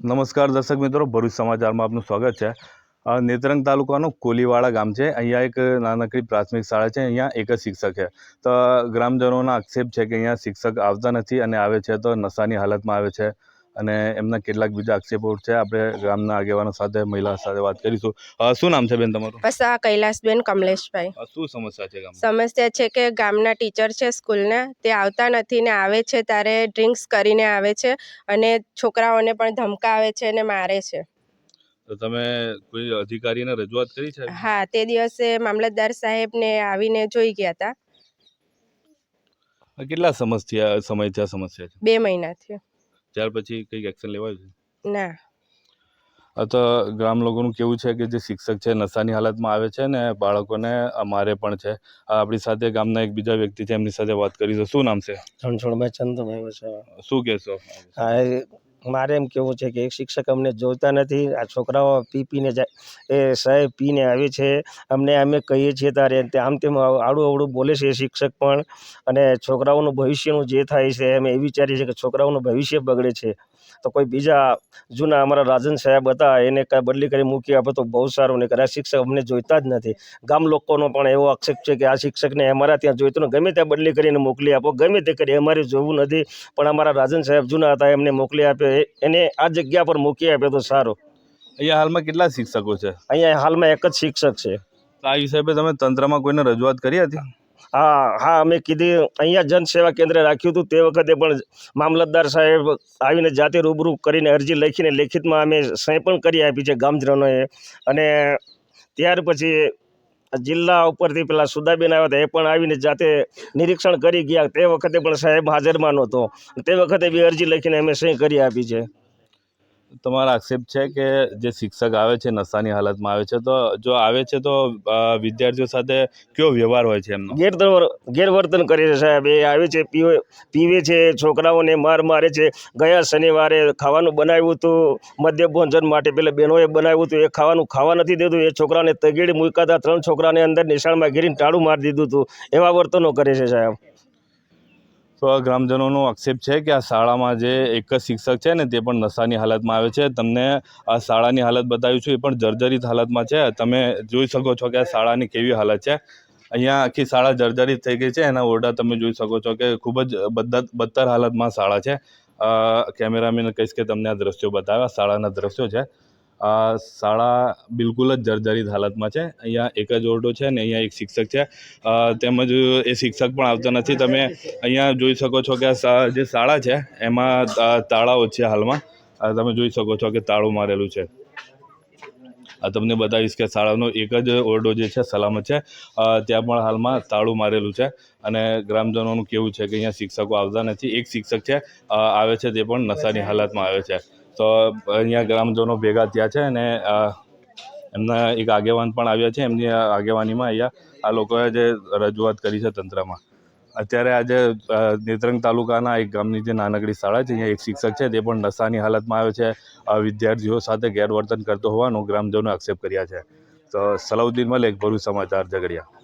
નમસ્કાર દર્શક મિત્રો, ભરૂચ સમાચારમાં આપનું સ્વાગત છે. નેત્રંગ તાલુકાનું કોલીવાડા ગામ છે. અહીંયા એક નાનકડી પ્રાથમિક શાળા છે, અહીંયા એક જ શિક્ષક છે. તો ગ્રામજનોના આક્ષેપ છે કે અહીંયા શિક્ષક આવતા નથી અને આવે છે તો નશાની હાલતમાં આવે છે. અને એમના કેટલાક બીજા આક્ષેપો છે. આપણે ગામના આગેવાનો સાથે મહિલા સાથે વાત કરીશું. શું નામ છે બેન તમારું? બસ આ કૈલાસબેન કમલેશભાઈ. શું સમસ્યા છે સમસ્યા છે કે ગામના ટીચર છે સ્કૂલના તે આવતા નથી ને આવે છે ત્યારે ડ્રિંક્સ કરીને આવે છે અને છોકરાઓને પણ ધમકાવે છે અને મારે છે. તો તમે કોઈ અધિકારીને રજૂઆત કરી છે? હા તે દિવસે મામલતદાર સાહેબને આવીને જોઈ ગયા હતા કેટલા સમસ્યા સમય આ સમસ્યા છે? બે મહિનાથી. ત્યાર પછી કંઈક એક્શન લેવાયું છે? ના. આ તો ગ્રામ લોકોનું કેવું છે કે જે શિક્ષક છે નશાની હાલતમાં આવે છે ને બાળકોને અમારે પણ છે. આ આપણી સાથે ગામના એક બીજા વ્યક્તિ છે એમની સાથે વાત કરીશું. શું નામ છે? રણછોડભાઈ ચંદુભાઈ છે શું કહેશો? હા એ મારે એમ કેવું છે કે એક શિક્ષક અમને જોતા નથી, આ છોકરાઓ પી પીને જાય, એ સાહેબ પીને આવે છે, અમને અમે કહીએ છીએ તારે, તે આમ તેમ આડું અવળું બોલે છે એ શિક્ષક પણ, અને છોકરાઓનું ભવિષ્યનું જે થાય છે અમે એ વિચારીએ છીએ કે છોકરાઓનું ભવિષ્ય બગડે છે. તો કોઈ બીજા જૂના અમારા રાજન સાહેબ હતા, એને કાંઈ બદલી કરી મૂકી આપે તો બહુ સારું, નહીં કરે આ શિક્ષક અમને જોઈતા જ નથી. ગામ લોકોનો પણ એવો આક્ષેપ છે કે આ શિક્ષકને અમારા ત્યાં જોઈતું ગમે ત્યાં બદલી કરીને મોકલી આપો, ગમે તે કરી, અમારે જોવું નથી. પણ અમારા રાજન સાહેબ જૂના હતા, એમને મોકલી આપ્યો એ- એને આ જગ્યા પર મૂકી આપ્યો તો સારું. અહીંયા હાલમાં કેટલા શિક્ષકો છે? અહીંયા હાલમાં એક જ શિક્ષક છે. આ હિસાબે તમે તંત્રમાં કોઈને રજૂઆત કરી હતી? હા હા અમે કીધી અહીંયા જન સેવા કેન્દ્ર રાખ્યું હતું તે વખતે પણ મામલતદાર સાહેબ આવીને જાતે રૂબરૂ કરીને અરજી લખીને લેખિતમાં અમે સહી પણ કરી આપી છે ગામજનોએ. અને ત્યાર પછી જિલ્લા ઉપરથી પેલા સુદાબેન આવ્યા હતા, એ પણ આવીને જાતે નિરીક્ષણ કરી ગયા. તે વખતે પણ સાહેબ હાજરમાં નહોતો. તે વખતે બી અરજી લખીને અમે સહી કરી આપી છે. તમારા આક્ષેપ છે કે જે શિક્ષક આવે છે, નશાની હાલતમાં આવે છે, તો જો આવે છે, તો વિદ્યાર્થીઓ સાથે કયો વ્યવહાર હોય છે એમનો? ગેરવર, ગેરવર્તન કરે છે સાહેબ. એ આવે છે, પીવે પીવે છે, છોકરાઓને માર મારે છે. ગયા શનિવારે ખાવાનું બનાવ્યું હતું, મધ્ય ભોજન માટે. પેલા બહેનોએ બનાવ્યું હતું, એ ખાવાનું ખાવા નથી દેતું. એ છોકરાને તગેડી મૂક્યા હતા. ત્રણ છોકરાને અંદર નિશાળમાં ઘેરીને ટાળું મારી દીધું હતું. એવા વર્તનો કરે છે સાહેબ. તો આ ગ્રામજનોનો આક્ષેપ છે કે આ શાળામાં જે એક જ શિક્ષક છે ને તે પણ નશાની હાલતમાં આવે છે. તમને આ શાળાની હાલત બતાવ્યું છું, એ પણ જર્જરિત હાલતમાં છે. તમે જોઈ શકો છો કે આ શાળાની કેવી હાલત છે. અહીંયા આખી શાળા જર્જરિત થઈ ગઈ છે. એના ઓરડા તમે જોઈ શકો છો કે ખૂબ જ બદત બદતર હાલતમાં શાળા છે. કેમેરામેન કહીશ કે તમને આ દ્રશ્યો બતાવ્યા શાળાના દ્રશ્યો છે. આ શાળા બિલકુલ જ જર્જરિત હાલતમાં છે. અહીંયા એક જ ઓરડો છે ને અહીંયા એક શિક્ષક છે. તેમજ એ શિક્ષક પણ આવતા નથી. તમે અહીંયા જોઈ શકો છો કે જે શાળા છે, એમાં તાળાઓ છે હાલમાં. તમે જોઈ શકો છો કે તાળું મારેલું છે. આ તમને બતાવીશ કે શાળાનો એક જ ઓરડો જે છે, સલામત છે. ત્યાં પણ હાલમાં તાળું મારેલું છે. અને ગ્રામજનોનું કેવું છે કે અહીંયા શિક્ષકો આવતા નથી. એક શિક્ષક છે આવે છે તે પણ નશાની હાલતમાં આવે છે. તો અહીંયા ગ્રામજનો ભેગા થયા છે અને એમના એક આગેવાન પણ આવ્યા છે. એમની આગેવાનીમાં અહીંયા આ લોકોએ જે રજૂઆત કરી છે તંત્રમાં. અત્યારે આજે નેત્રંગ તાલુકાના એક ગામની જે નાનકડી શાળા છે, અહીંયા એક શિક્ષક છે, તે પણ નશાની હાલતમાં આવે છે. વિદ્યાર્થીઓ સાથે ગેરવર્તન કરતો હોવાનું ગ્રામજનોએ આક્ષેપ કર્યા છે. તો સલાઉદ્દીન મલેક, ભરૂચ સમાચાર, ઝઘડિયા.